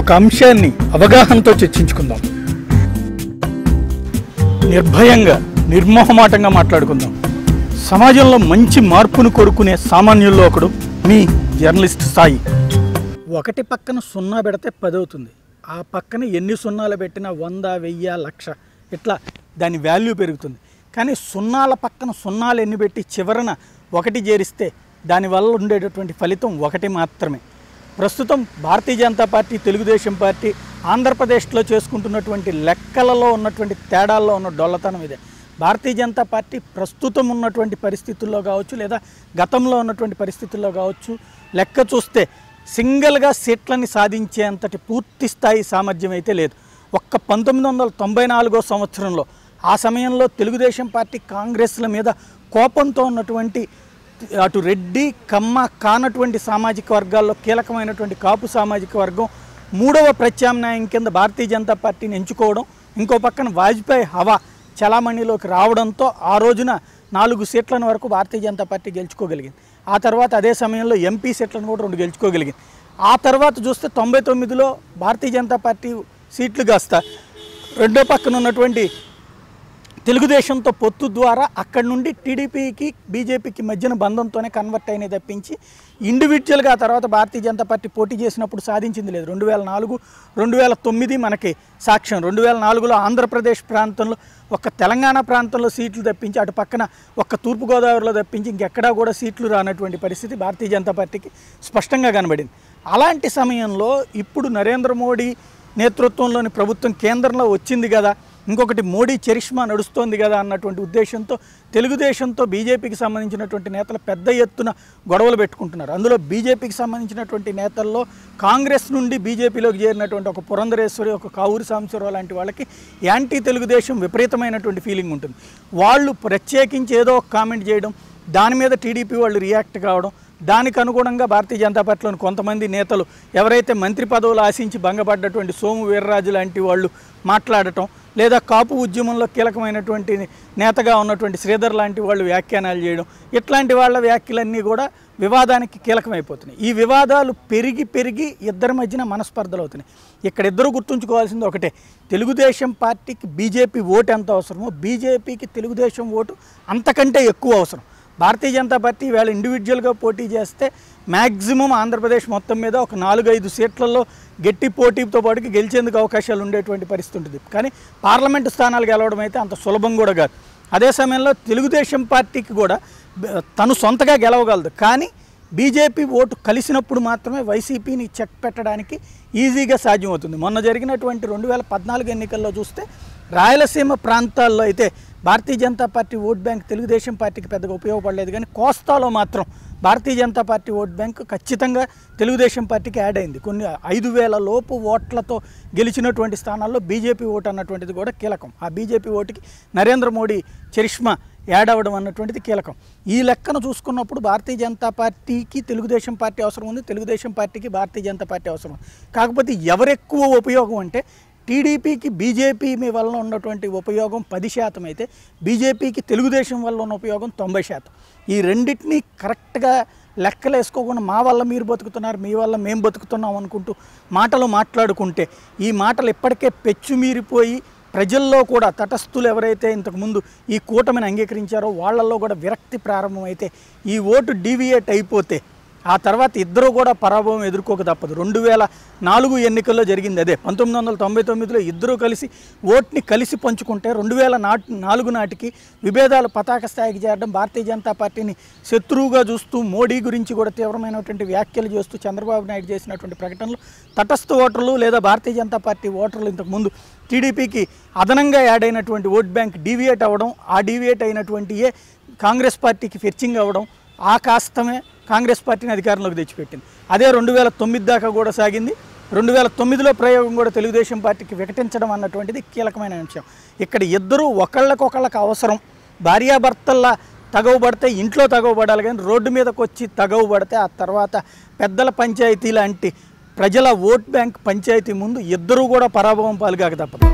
ఒక అంశాన్ని అవగాహనతో చర్చించుకుందాం. నిర్భయంగా నిర్మోహమాటంగా మాట్లాడుకుందాం. సమాజంలో మంచి మార్పును కోరుకునే సామాన్యుల్లో ఒకడు మీ జర్నలిస్ట్ సాయి. ఒకటి పక్కన సున్నా పెడితే పది అవుతుంది ఆ పక్కన ఎన్ని సున్నాలు పెట్టినా వంద వెయ్యి లక్ష ఇట్లా దాని వాల్యూ పెరుగుతుంది. కానీ సున్నాల పక్కన సున్నాలు ఎన్ని పెట్టి చివరన ఒకటి చేరిస్తే దానివల్ల ఉండేటటువంటి ఫలితం ఒకటి మాత్రమే. ప్రస్తుతం భారతీయ జనతా పార్టీ తెలుగుదేశం పార్టీ ఆంధ్రప్రదేశ్లో చేసుకుంటున్నటువంటి లెక్కలలో ఉన్నటువంటి తేడాల్లో ఉన్న డొల్లతనం ఇదే. భారతీయ జనతా పార్టీ ప్రస్తుతం ఉన్నటువంటి పరిస్థితుల్లో కావచ్చు లేదా గతంలో ఉన్నటువంటి పరిస్థితుల్లో కావచ్చు లెక్క చూస్తే సింగిల్గా సీట్లని సాధించేంతటి పూర్తి స్థాయి సామర్థ్యం అయితే లేదు. ఒక్క పంతొమ్మిది వందల తొంభై నాలుగో సంవత్సరంలో ఆ సమయంలో తెలుగుదేశం పార్టీ కాంగ్రెస్ల మీద కోపంతో ఉన్నటువంటి అటు రెడ్డి కమ్మ కానటువంటి సామాజిక వర్గాల్లో కీలకమైనటువంటి కాపు సామాజిక వర్గం మూడవ ప్రత్యామ్నాయం కింద భారతీయ జనతా పార్టీని ఎంచుకోవడం ఇంకో పక్కన వాజ్పేయి హవా చలామణిలోకి రావడంతో ఆ రోజున నాలుగు సీట్లను వరకు భారతీయ జనతా పార్టీ గెలుచుకోగలిగింది. ఆ తర్వాత అదే సమయంలో ఎంపీ సీట్లను కూడా రెండు గెలుచుకోగలిగింది. ఆ తర్వాత చూస్తే తొంభై తొమ్మిదిలో భారతీయ జనతా పార్టీ సీట్లు కాస్త రెండో పక్కన ఉన్నటువంటి తెలుగుదేశంతో పొత్తు ద్వారా అక్కడి నుండి టీడీపీకి బీజేపీకి మధ్యన బంధంతోనే కన్వర్ట్ అయినది తప్పించి ఇండివిజువల్గా తర్వాత భారతీయ జనతా పార్టీ పోటీ చేసినప్పుడు సాధించింది లేదు. రెండు వేల నాలుగు రెండు వేల తొమ్మిది మనకి సాక్ష్యం. రెండు వేల నాలుగులో ఆంధ్రప్రదేశ్ ప్రాంతంలో ఒక తెలంగాణ ప్రాంతంలో సీట్లు తప్పించి అటు పక్కన ఒక్క తూర్పుగోదావరిలో తప్పించి ఇంకెక్కడా కూడా సీట్లు రానటువంటి పరిస్థితి భారతీయ జనతా పార్టీకి స్పష్టంగా కనబడింది. అలాంటి సమయంలో ఇప్పుడు నరేంద్ర మోడీ నేతృత్వంలోని ప్రభుత్వం కేంద్రంలో వచ్చింది కదా ఇంకొకటి మోడీ చరిష్మా నడుస్తోంది కదా అన్నటువంటి ఉద్దేశంతో తెలుగుదేశంతో బీజేపీకి సంబంధించినటువంటి నేతలు పెద్ద ఎత్తున గొడవలు పెట్టుకుంటున్నారు. అందులో బీజేపీకి సంబంధించినటువంటి నేతల్లో కాంగ్రెస్ నుండి బీజేపీలోకి చేరినటువంటి ఒక పురంధరేశ్వరి ఒక కావూరి సాంబశివరావు లాంటి వాళ్ళకి యాంటీ తెలుగుదేశం విపరీతమైనటువంటి ఫీలింగ్ ఉంటుంది. వాళ్ళు ప్రత్యేకించి ఏదో ఒక కామెంట్ చేయడం దాని మీద టీడీపీ వాళ్ళు రియాక్ట్ కావడం దానికి అనుగుణంగా భారతీయ జనతా పార్టీలోని కొంతమంది నేతలు ఎవరైతే మంత్రి పదవులు ఆశించి భంగపడ్డటువంటి సోము వీర్రాజు లాంటి వాళ్ళు మాట్లాడటం లేదా కాపు ఉద్యమంలో కీలకమైనటువంటి నేతగా ఉన్నటువంటి శ్రీధర్ లాంటి వాళ్ళు వ్యాఖ్యానాలు చేయడం ఇట్లాంటి వాళ్ళ వ్యాఖ్యలన్నీ కూడా వివాదానికి కీలకమైపోతున్నాయి. ఈ వివాదాలు పెరిగి పెరిగి ఇద్దరి మధ్యన మనస్పర్ధలు అవుతున్నాయి. ఇక్కడ ఇద్దరు గుర్తుంచుకోవాల్సింది ఒకటే తెలుగుదేశం పార్టీకి బీజేపీ ఓటు ఎంత అవసరమో బీజేపీకి తెలుగుదేశం ఓటు అంతకంటే ఎక్కువ అవసరం. భారతీయ జనతా పార్టీ వేళ ఇండివిజువల్గా పోటీ చేస్తే మ్యాక్సిమం ఆంధ్రప్రదేశ్ మొత్తం మీద ఒక నాలుగైదు సీట్లలో గట్టి పోటీతో పాటుకి గెలిచేందుకు అవకాశాలు ఉండేటువంటి పరిస్థితి ఉంటుంది. కానీ పార్లమెంటు స్థానాలు గెలవడం అయితే అంత సులభం కూడా కాదు. అదే సమయంలో తెలుగుదేశం పార్టీకి కూడా తను సొంతగా గెలవగలదు. కానీ బీజేపీ ఓటు కలిసినప్పుడు మాత్రమే వైసీపీని చెక్ పెట్టడానికి ఈజీగా సాధ్యమవుతుంది. మొన్న జరిగినటువంటి రెండు వేల పద్నాలుగు ఎన్నికల్లో చూస్తే రాయలసీమ ప్రాంతాల్లో అయితే Bharatiya Janata Party vote bank Telugu Desam పార్టీకి పెద్దగా ఉపయోగపడలేదు. కానీ కోస్తాలో మాత్రం Bharatiya Janata Party vote bank ఖచ్చితంగా తెలుగుదేశం పార్టీకి యాడ్ అయింది. కొన్ని ఐదు వేల లోపు ఓట్లతో గెలిచినటువంటి స్థానాల్లో బీజేపీ ఓటు అన్నటువంటిది కూడా కీలకం. ఆ బీజేపీ ఓటుకి నరేంద్ర మోడీ చరిష్మా యాడ్ అవ్వడం అన్నటువంటిది కీలకం. ఈ లెక్కను చూసుకున్నప్పుడు భారతీయ జనతా పార్టీకి తెలుగుదేశం పార్టీ అవసరం ఉంది. తెలుగుదేశం పార్టీకి భారతీయ జనతా పార్టీ అవసరం ఉంది. కాకపోతే ఎవరెక్కువ ఉపయోగం అంటే టీడీపీకి బీజేపీ మీ వల్ల ఉన్నటువంటి ఉపయోగం పది శాతం అయితే బీజేపీకి తెలుగుదేశం వల్ల ఉన్న ఉపయోగం తొంభై శాతం. ఈ రెండింటినీ కరెక్ట్గా లెక్కలు వేసుకోకుండా మా వల్ల మీరు బతుకుతున్నారు మీ వల్ల మేము బతుకుతున్నాం అనుకుంటూ మాటలు మాట్లాడుకుంటే ఈ మాటలు ఇప్పటికే పెచ్చుమీరిపోయి ప్రజల్లో కూడా తటస్థులు ఎవరైతే ఇంతకుముందు ఈ కూటమిని అంగీకరించారో వాళ్ళల్లో కూడా విరక్తి ప్రారంభమైతే ఈ ఓటు డీవియేట్ అయిపోతే ఆ తర్వాత ఇద్దరు కూడా పరాభవం ఎదుర్కోక తప్పదు. రెండు వేల నాలుగు ఎన్నికల్లో జరిగింది అదే. పంతొమ్మిది వందల తొంభై తొమ్మిదిలో ఇద్దరూ కలిసి ఓట్ని కలిసి పంచుకుంటే రెండు వేల నాటి నాలుగు నాటికి విభేదాలు పతాక స్థాయికి చేరడం భారతీయ జనతా పార్టీని శత్రువుగా చూస్తూ మోడీ గురించి కూడా తీవ్రమైనటువంటి వ్యాఖ్యలు చేస్తూ చంద్రబాబు నాయుడు చేసినటువంటి ప్రకటనలు తటస్థ ఓటర్లు లేదా భారతీయ జనతా పార్టీ ఓటర్లు ఇంతకుముందు టీడీపీకి అదనంగా యాడ్ అయినటువంటి ఓట్ బ్యాంక్ డీవియేట్ అవ్వడం ఆ డీవియేట్ అయినటువంటియే కాంగ్రెస్ పార్టీకి ఫెర్చింగ్ అవ్వడం ఆ కాస్తమే కాంగ్రెస్ పార్టీని అధికారంలోకి తెచ్చిపెట్టింది. అదే రెండు వేల తొమ్మిది దాకా కూడా సాగింది. రెండు వేల తొమ్మిదిలో ప్రయోగం కూడా తెలుగుదేశం పార్టీకి వికటించడం అన్నటువంటిది కీలకమైన అంశం. ఇక్కడ ఇద్దరూ ఒకళ్ళకొకళ్ళకి అవసరం. భార్యాభర్తల్లా తగవబడితే ఇంట్లో తగవబడాలి కానీ రోడ్డు మీదకి వచ్చి తగవబడితే ఆ తర్వాత పెద్దల పంచాయతీ లాంటి ప్రజల ఓట్ బ్యాంక్ పంచాయతీ ముందు ఇద్దరూ కూడా పరాభవం పాలుగాక తప్పదు.